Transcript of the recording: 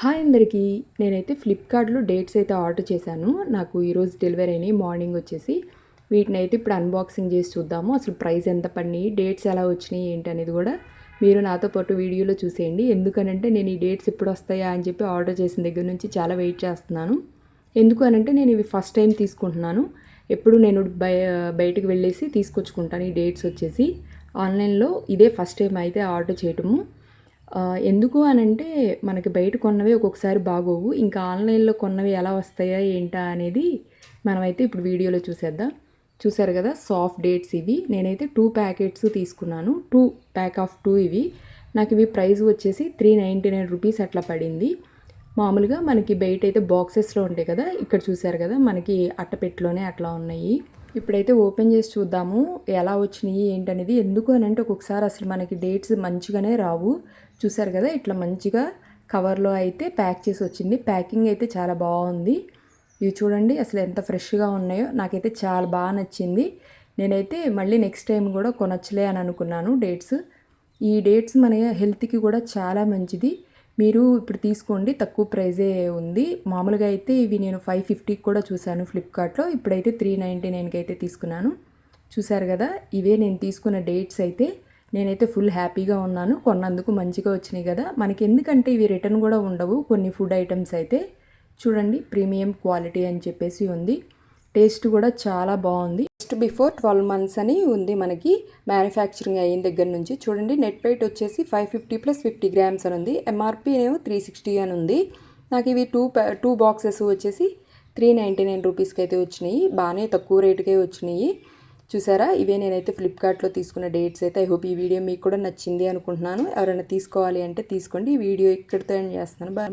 Hi అందరికీ. నేనైతే ఫ్లిప్కార్ట్లో డేట్స్ అయితే ఆర్డర్ చేశాను. నాకు ఈరోజు డెలివరీ అయినాయి. మార్నింగ్ వచ్చేసి వీటిని అయితే ఇప్పుడు అన్బాక్సింగ్ చేసి చూద్దాము. అసలు ప్రైస్ ఎంత పడినాయి? డేట్స్ ఎలా వచ్చినాయి? ఏంటి అనేది కూడా మీరు నాతో పాటు వీడియోలో చూసేయండి. ఎందుకనంటే నేను ఈ డేట్స్ ఎప్పుడు వస్తాయా అని చెప్పి ఆర్డర్ చేసిన దగ్గర నుంచి చాలా వెయిట్ చేస్తున్నాను. ఎందుకు అనంటే నేను ఇవి ఫస్ట్ టైం తీసుకుంటున్నాను. ఎప్పుడు నేను బయ బయటకు వెళ్ళేసి తీసుకొచ్చుకుంటాను ఈ డేట్స్ వచ్చేసి. ఆన్లైన్లో ఇదే ఫస్ట్ టైం అయితే ఆర్డర్ చేయటము. ఎందుకు అని అంటే మనకి బయట కొన్నవి ఒక్కొక్కసారి బాగోవు. ఇంకా ఆన్లైన్లో కొన్నవి ఎలా వస్తాయా ఏంటా అనేది మనమైతే ఇప్పుడు వీడియోలో చూసేద్దాం. చూసారు కదా సాఫ్ట్ డేట్స్ ఇవి. నేనైతే టూ ప్యాకెట్స్ తీసుకున్నాను. టూ ప్యాక్ ఆఫ్ టూ ఇవి. నాకు ఇవి ప్రైస్ వచ్చేసి త్రీ నైంటీ నైన్ రూపీస్ అట్లా పడింది. మామూలుగా మనకి బయట అయితే బాక్సెస్లో ఉంటాయి కదా ఇక్కడ చూసారు కదా మనకి అట్టపెట్టిలోనే అట్లా ఉన్నాయి. ఇప్పుడైతే ఓపెన్ చేసి చూద్దాము ఎలా వచ్చినాయి ఏంటనేది. ఎందుకు అని అంటే ఒక్కొక్కసారి అసలు మనకి డేట్స్ మంచిగానే రావు. చూసారు కదా ఇట్లా మంచిగా కవర్లో అయితే ప్యాక్ చేసి వచ్చింది. ప్యాకింగ్ అయితే చాలా బాగుంది. ఇవి చూడండి అసలు ఎంత ఫ్రెష్గా ఉన్నాయో. నాకైతే చాలా బాగా నచ్చింది. నేనైతే మళ్ళీ నెక్స్ట్ టైం కూడా కొనచ్చలే అని అనుకున్నాను డేట్స్. ఈ డేట్స్ మన హెల్త్కి కూడా చాలా మంచిది. మీరు ఇప్పుడు తీసుకోండి తక్కువ ప్రైజే ఉంది. మామూలుగా అయితే ఇవి నేను ఫైవ్ ఫిఫ్టీకి కూడా చూశాను ఫ్లిప్కార్ట్లో. ఇప్పుడైతే త్రీ నైంటీ నైన్కి అయితే తీసుకున్నాను. చూశారు కదా ఇవే నేను తీసుకున్న డేట్స్ అయితే నేనైతే ఫుల్ హ్యాపీగా ఉన్నాను. కొన్నందుకు మంచిగా వచ్చినాయి కదా. మనకి ఎందుకంటే ఇవి రిటర్న్ కూడా ఉండవు. కొన్ని ఫుడ్ ఐటమ్స్ అయితే చూడండి ప్రీమియం క్వాలిటీ అని చెప్పేసి ఉంది. టేస్ట్ కూడా చాలా బాగుంది. జస్ట్ బిఫోర్ ట్వెల్వ్ మంత్స్ అని ఉంది మనకి. మ్యానుఫ్యాక్చరింగ్ అయిన దగ్గర నుంచి. చూడండి నెట్ వెయిట్ వచ్చేసి five fifty plus fifty grams అని ఉంది. ఎంఆర్పి ఏమో త్రీ సిక్స్టీ అని ఉంది. నాకు ఇవి టూ టూ బాక్సెస్ వచ్చేసి త్రీ నైంటీ నైన్ రూపీస్కి అయితే వచ్చినాయి. బాగానే తక్కువ రేటుకే వచ్చినాయి. చూసారా? ఇవే నేనైతే ఫ్లిప్కార్ట్లో తీసుకున్న డేట్స్ అయితే. ఐ హోప్ ఈ వీడియో మీకు కూడా నచ్చింది అనుకుంటున్నాను. ఎవరైనా తీసుకోవాలి అంటే తీసుకోండి. ఈ వీడియో ఇక్కడితో ఎండ్ చేస్తున్నాను. బాయ్